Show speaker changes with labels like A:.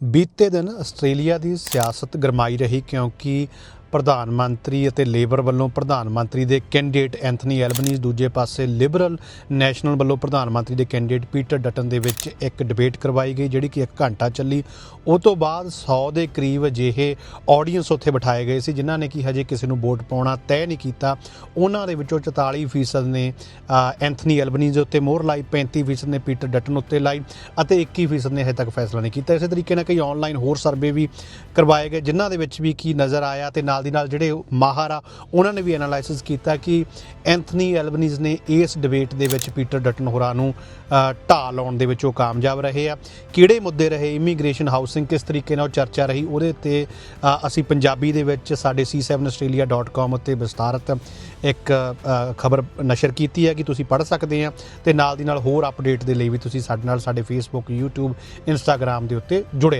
A: ਬੀਤੇ ਦਿਨ ਆਸਟ੍ਰੇਲੀਆ ਦੀ ਸਿਆਸਤ ਗਰਮਾਈ ਰਹੀ ਕਿਉਂਕਿ ਪ੍ਰਧਾਨ ਮੰਤਰੀ ਅਤੇ ਲੇਬਰ ਵੱਲੋਂ ਪ੍ਰਧਾਨ ਮੰਤਰੀ ਦੇ ਕੈਂਡੀਡੇਟ ਐਂਥਨੀ ਐਲਬਨੀਜ਼, ਦੂਜੇ ਪਾਸੇ ਲਿਬਰਲ ਨੈਸ਼ਨਲ ਵੱਲੋਂ ਪ੍ਰਧਾਨ ਮੰਤਰੀ ਦੇ ਕੈਂਡੀਡੇਟ ਪੀਟਰ ਡਟਨ ਦੇ ਵਿੱਚ ਇੱਕ ਡਿਬੇਟ ਕਰਵਾਈ ਗਈ, ਜਿਹੜੀ ਕਿ 1 ਘੰਟਾ ਚੱਲੀ। ਉਹ ਤੋਂ ਬਾਅਦ 100 ਦੇ ਕਰੀਬ ਅਜਿਹੇ ਆਡੀਅנס ਉੱਥੇ ਬਿਠਾਏ ਗਏ ਸੀ, ਜਿਨ੍ਹਾਂ ਨੇ ਕਿ ਹਜੇ ਕਿਸੇ ਨੂੰ ਵੋਟ ਪਾਉਣਾ ਤੈਅ ਨਹੀਂ ਕੀਤਾ। ਉਹਨਾਂ ਦੇ ਵਿੱਚੋਂ 44% ਨੇ ਐਂਥਨੀ ਐਲਬਨੀਜ਼ ਦੇ ਉੱਤੇ ਮੋਹਰ ਲਾਈ 35% ਨੇ ਪੀਟਰ ਡਟਨ ਉੱਤੇ ਲਾਈ ਅਤੇ 21% ਨੇ ਹਜੇ ਤੱਕ ਫੈਸਲਾ ਨਹੀਂ ਕੀਤਾ। ਇਸੇ ਤਰੀਕੇ ਨਾਲ ਕਈ ਆਨਲਾਈਨ ਹੋਰ ਸਰਵੇ ਵੀ ਕਰਵਾਏ ਗਏ, ਜਿਨ੍ਹਾਂ ਦੇ ਵਿੱਚ ਵੀ ਕੀ ਨਜ਼ਰ ਆਇਆ ਤੇ ਨਾਲ ਨਾਲ ਦੀ ਨਾਲ ਜਿਹੜੇ ਮਾਹਰ ਆ ਉਹਨਾਂ ਨੇ ਵੀ ਐਨਾਲਾਈਸਿਸ ਕੀਤਾ ਕਿ ਐਂਥਨੀ ਐਲਬਨੀਜ਼ ਨੇ ਇਸ ਡਿਬੇਟ ਦੇ ਵਿੱਚ ਪੀਟਰ ਡਟਨ ਹੋਰਾਂ ਨੂੰ ਅ, ਢਾਹ ਲਾਉਣ ਦੇ ਵਿੱਚ ਉਹ ਕਾਮਯਾਬ ਰਹੇ ਆ। ਕਿਹੜੇ ਮੁੱਦੇ ਰਹੇ? ਇਮੀਗ੍ਰੇਸ਼ਨ ਹਾਊਸਿੰਗ ਕਿਸ ਤਰੀਕੇ ਨਾਲ ਉਹ ਚਰਚਾ ਰਹੀ? ਉਹਦੇ ਤੇ ਅਸੀਂ ਪੰਜਾਬੀ ਦੇ ਵਿੱਚ ਸਾਡੇ c7australia.com ਉੱਤੇ ਵਿਸਤਾਰਤ ਇੱਕ ਖਬਰ ਨਸ਼ਰ ਕੀਤੀ ਹੈ ਕਿ ਤੁਸੀਂ ਪੜ੍ਹ ਸਕਦੇ ਆ ਤੇ ਨਾਲ ਦੀ ਨਾਲ ਹੋਰ ਅਪਡੇਟ ਦੇ ਲਈ ਵੀ ਤੁਸੀਂ ਸਾਡੇ ਨਾਲ ਸਾਡੇ ਫੇਸਬੁੱਕ YouTube Instagram ਦੇ ਉੱਤੇ ਜੁੜੇ ਰਹੋ